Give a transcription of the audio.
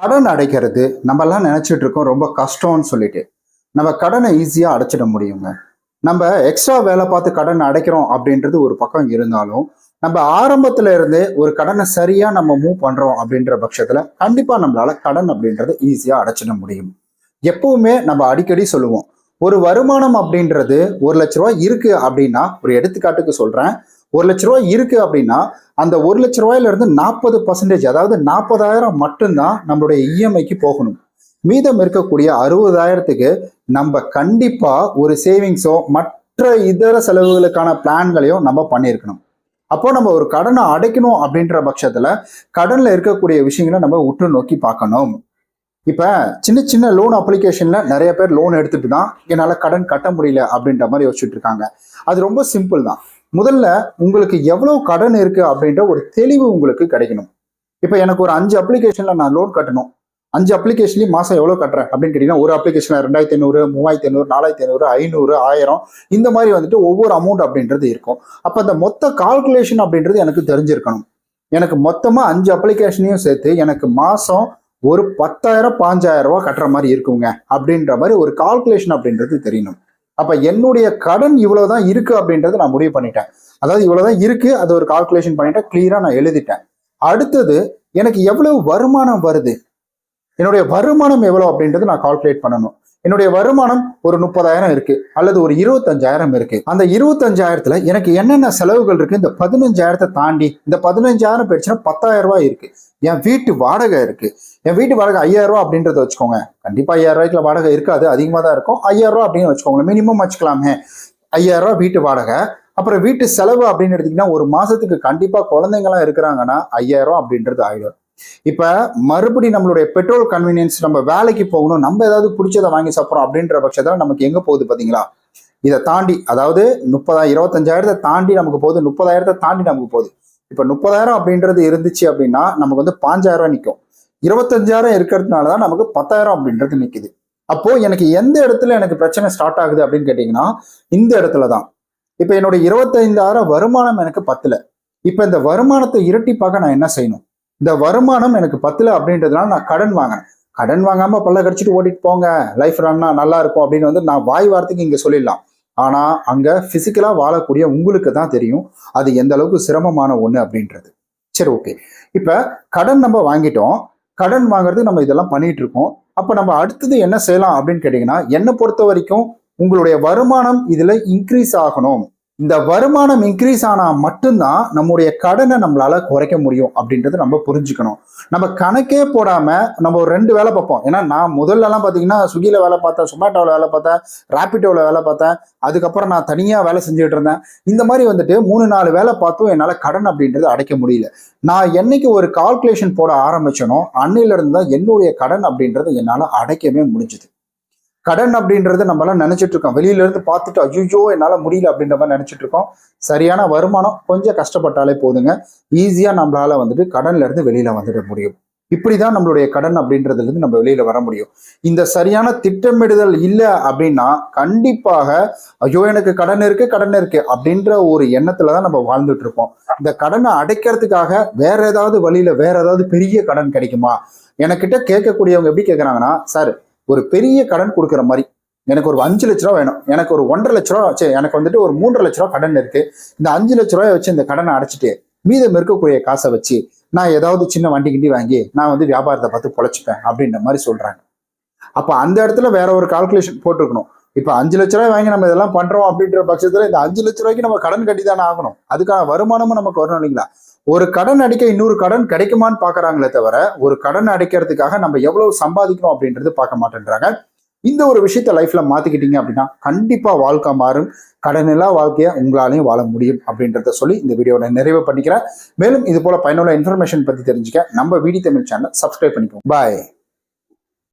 கடன் அடைக்கிறது நம்மலாம் நினைச்சிட்டு இருக்கோம் ரொம்ப கஷ்டம்னு சொல்லிட்டு. நம்ம கடனை ஈஸியாக அடைச்சிட முடியுங்க. நம்ம எக்ஸ்ட்ரா வேலை பார்த்து கடன் அடைக்கிறோம் அப்படின்றது ஒரு பக்கம் இருந்தாலும் நம்ம ஆரம்பத்துல இருந்தே ஒரு கடனை சரியா நம்ம மூவ் பண்றோம் அப்படின்ற பட்சத்துல கண்டிப்பா நம்மளால கடன் அப்படின்றது ஈஸியா அடைச்சிட முடியும். எப்பவுமே நம்ம அடிக்கடி சொல்லுவோம் ஒரு வருமானம் அப்படின்றது ஒரு லட்ச ரூபாய் இருக்கு அப்படின்னா ஒரு எடுத்துக்காட்டுக்கு சொல்றேன். ஒரு லட்ச ரூபாய் இருக்கு அப்படின்னா அந்த ஒரு லட்ச ரூபாயில இருந்து நாற்பது பர்சன்டேஜ் அதாவது நாற்பதாயிரம் மட்டும்தான் நம்மளுடைய இஎம்ஐக்கு போகணும். மீதம் இருக்கக்கூடிய அறுபதாயிரத்துக்கு நம்ம கண்டிப்பா ஒரு சேவிங்ஸோ மற்ற இதர செலவுகளுக்கான பிளான்களையும் நம்ம பண்ணியிருக்கணும். அப்போ நம்ம ஒரு கடனை அடைக்கணும் அப்படின்ற பட்சத்துல கடன்ல இருக்கக்கூடிய விஷயங்களை நம்ம உற்று நோக்கி பார்க்கணும். இப்ப சின்ன சின்ன லோன் அப்ளிகேஷன்ல நிறைய பேர் லோன் எடுத்துட்டு தான் என்னால கடன் கட்ட முடியல அப்படின்ற மாதிரி யோசிச்சுட்டு இருக்காங்க. அது ரொம்ப சிம்பிள் தான். முதல்ல உங்களுக்கு எவ்வளவு கடன் இருக்கு அப்படின்ற ஒரு தெளிவு உங்களுக்கு கிடைக்கணும். இப்போ எனக்கு ஒரு அஞ்சு அப்ளிகேஷன்ல நான் லோன் கட்டணும். அஞ்சு அப்ளிகேஷன்லயும் மாசம் எவ்வளவு கட்டுறேன் அப்படின்னு கேட்டீங்கன்னா ஒரு அப்ளிகேஷன்ல ரெண்டாயிரத்தி ஐநூறு மூவாயிரத்தி ஐநூறு நாலாயிரத்தி ஐநூறு ஐநூறு ஆயிரம் இந்த மாதிரி வந்துட்டு ஒவ்வொரு அமௌண்ட் அப்படின்றது இருக்கும். அப்ப அந்த மொத்த கால்குலேஷன் அப்படின்றது எனக்கு தெரிஞ்சிருக்கணும். எனக்கு மொத்தமா அஞ்சு அப்ளிகேஷனையும் சேர்த்து எனக்கு மாசம் ஒரு பத்தாயிரம் பாஞ்சாயிரம் ரூபா கட்டுற மாதிரி இருக்குங்க அப்படின்ற மாதிரி ஒரு கால்குலேஷன் அப்படின்றது தெரியணும். அப்போ என்னுடைய கடன் இவ்வளவுதான் இருக்கு அப்படின்றத நான் முடிவு பண்ணிட்டேன். அதாவது இவ்வளவுதான் இருக்கு அதை ஒரு கால்குலேஷன் பண்ணிட்டேன் கிளியரா நான் எழுதிட்டேன். அடுத்தது எனக்கு எவ்வளவு வருமானம் வருது? என்னுடைய வருமானம் எவ்வளவு அப்படின்றது நான் கால்குலேட் பண்ணணும். என்னுடைய வருமானம் ஒரு முப்பதாயிரம் இருக்கு அல்லது ஒரு இருபத்தஞ்சாயிரம் இருக்கு. அந்த இருபத்தஞ்சாயிரத்துல எனக்கு என்னென்ன செலவுகள் இருக்கு? இந்த பதினஞ்சாயிரத்தை தாண்டி இந்த பதினஞ்சாயிரம் போயிடுச்சுன்னா பத்தாயிரம் ரூபாய் இருக்கு. என் வீட்டு வாடகை இருக்கு. என் வீட்டு வாடகை ஐயாயிரம் ரூபாய் அப்படின்றத வச்சுக்கோங்க. கண்டிப்பா ஐயாயிரம் ரூபாய்க்குள்ள வாடகை இருக்காது அதிகமாக தான் இருக்கும். ஐயாயிரம் ரூபாய் அப்படின்னு வச்சுக்கோங்க மினிமம் வச்சுக்கலாமே. ஐயாயிரம் ரூபாய் வீட்டு வாடகை. அப்புறம் வீட்டு செலவு அப்படின்னு எடுத்தீங்கன்னா ஒரு மாசத்துக்கு கண்டிப்பா குழந்தைங்களாம் இருக்கிறாங்கன்னா ஐயாயிரம் அப்படின்றது ஆயிடும். இப்ப மறுபடி நம்மளுடைய பெட்ரோல் கன்வீனியன்ஸ் நம்ம வேலைக்கு போகணும் நம்ம ஏதாவது பிடிச்சதை வாங்கி சாப்பிட்றோம் அப்படின்ற பட்சத்தில் நமக்கு எங்க போகுது பார்த்தீங்களா இதை தாண்டி அதாவது முப்பதா இருபத்தஞ்சாயிரத்தை தாண்டி நமக்கு போகுது முப்பதாயிரத்தை தாண்டி நமக்கு போகுது. இப்ப முப்பதாயிரம் அப்படின்றது இருந்துச்சு அப்படின்னா நமக்கு வந்து பாஞ்சாயிரம் ரூபாய் நிற்கும் இருபத்தஞ்சாயிரம் இருக்கிறதுனால தான் நமக்கு பத்தாயிரம் அப்படின்றது நிற்குது அப்போ எனக்கு எந்த இடத்துல எனக்கு பிரச்சனை ஸ்டார்ட் ஆகுது அப்படின்னு கேட்டிங்கன்னா இந்த இடத்துல தான் இப்போ என்னோட இருபத்தைந்தாயிரம் வருமானம் எனக்கு பத்தல. இப்போ இந்த வருமானத்தை இரட்டிப்பாக நான் என்ன செய்யணும்? இந்த வருமானம் எனக்கு பத்தல அப்படின்றதுனால நான் கடன் வாங்கினேன் கடன் வாங்காம பல்ல கடிச்சிட்டு ஓட்டிட்டு போங்க. லைஃப் ரன்னா நல்லா இருக்கும் அப்படின்னு வந்து நான் வாய் வார்த்தைக்கு இங்க சொல்லிடலாம். ஆனா அங்க பிசிக்கலா வாழக்கூடிய உங்களுக்கு தான் தெரியும். அது எந்த அளவுக்கு சிரமமான ஒண்ணு அப்படின்றது. சரி ஓகே இப்ப கடன் நம்ம வாங்கிட்டோம். கடன் வாங்குறது நம்ம இதெல்லாம் பண்ணிட்டு இருக்கோம். அப்ப நம்ம அடுத்தது என்ன செய்யலாம் அப்படின்னு கேட்டீங்கன்னா என்னை பொறுத்த வரைக்கும் உங்களுடைய வருமானம் இதுல இன்க்ரீஸ் ஆகணும். இந்த வருமானம் இன்க்ரீஸ் ஆனால் மட்டும்தான் நம்முடைய கடனை நம்மளால குறைக்க முடியும் அப்படின்றத நம்ம புரிஞ்சுக்கணும். நம்ம கணக்கே போடாம நம்ம ஒரு ரெண்டு வேலை பார்ப்போம். ஏன்னா நான் முதல்லலாம் பார்த்தீங்கன்னா ஸ்விக்கியில் வேலை பார்த்தேன் சொமேட்டோவில் வேலை பார்த்தேன் ரேப்பிட்டோவில் வேலை பார்த்தேன். அதுக்கப்புறம் நான் தனியாக வேலை செஞ்சுட்டு இருந்தேன். இந்த மாதிரி வந்துட்டு மூணு நாலு வேலை பார்த்தும் என்னால் கடன் அப்படின்றது அடைக்க முடியல. நான் என்னைக்கு ஒரு கால்குலேஷன் போட ஆரம்பிச்சனோ அன்னையிலிருந்து தான் என்னுடைய கடன் அப்படின்றது என்னால் அடைக்கவே முடிஞ்சுது. கடன் அப்படின்றது நம்மளாம் நினைச்சிட்டு இருக்கோம். வெளியில இருந்து பார்த்துட்டு அஜுஜோ என்னால் முடியல அப்படின்ற மாதிரி நினைச்சிட்டு இருக்கோம். சரியான வருமானம் கொஞ்சம் கஷ்டப்பட்டாலே போதுங்க. ஈஸியாக நம்மளால வந்துட்டு கடன்ல இருந்து வெளியில வந்துட முடியும். இப்படிதான் நம்மளுடைய கடன் அப்படின்றதுல இருந்து நம்ம வெளியில வர முடியும். இந்த சரியான திட்டமிடுதல் இல்லை அப்படின்னா கண்டிப்பாக ஐயோ எனக்கு கடன் இருக்கு கடன் இருக்கு அப்படின்ற ஒரு எண்ணத்துல தான் நம்ம வாழ்ந்துட்டு இருப்போம். இந்த கடனை அடைக்கிறதுக்காக வேற ஏதாவது வழியில வேற ஏதாவது பெரிய கடன் கிடைக்குமா? எனக்கிட்ட கேட்கக்கூடியவங்க எப்படி கேட்கறாங்கன்னா சார் ஒரு பெரிய கடன் கொடுக்குற மாதிரி. எனக்கு ஒரு அஞ்சு லட்ச ரூபா வேணும். எனக்கு ஒரு ஒன்றரை லட்ச ரூபா சரி எனக்கு வந்துட்டு ஒரு மூன்றரை லட்ச ரூபா கடன் இருக்கு. இந்த அஞ்சு லட்ச ரூபாய் வச்சு இந்த கடனை அடைச்சிட்டு மீதம் இருக்கக்கூடிய காசை வச்சு நான் ஏதாவது சின்ன வண்டி கிண்டி வாங்கி நான் வந்து வியாபாரத்தை பார்த்து பொழைச்சிப்பேன் அப்படின்ற மாதிரி சொல்றாங்க. அப்ப அந்த இடத்துல வேற ஒரு கால்குலேஷன் போட்டிருக்கணும். இப்போ அஞ்சு லட்ச ரூபாய் வாங்கி நம்ம இதெல்லாம் பண்றோம் அப்படின்ற பட்சத்தில் இந்த அஞ்சு லட்ச ரூபாய்க்கு நம்ம கடன் கட்டி தானே ஆகணும். அதுக்கான வருமானமும் நமக்கு வரணும் இல்லைங்களா? ஒரு கடன் அடிக்க இன்னொரு கடன் கிடைக்குமான்னு பாக்குறாங்களே தவிர ஒரு கடன் அடைக்கிறதுக்காக நம்ம எவ்வளவு சம்பாதிக்கணும் அப்படின்றது பார்க்க மாட்டேன்றாங்க. இந்த ஒரு விஷயத்த லைஃப்ல மாத்திக்கிட்டீங்க அப்படின்னா கண்டிப்பா வாழ்க்கை மாறும். கடனில்லா வாழ்க்கையை உங்களாலையும் வாழ முடியும் அப்படின்றத சொல்லி இந்த வீடியோவை நிறைவு பண்ணிக்கிறேன். மேலும் இது போல பயனுள்ள இன்ஃபர்மேஷன் பத்தி தெரிஞ்சுக்க நம்ம வீடி தமிழ் சேனல் சப்ஸ்கிரைப் பண்ணிக்கோங்க. பாய்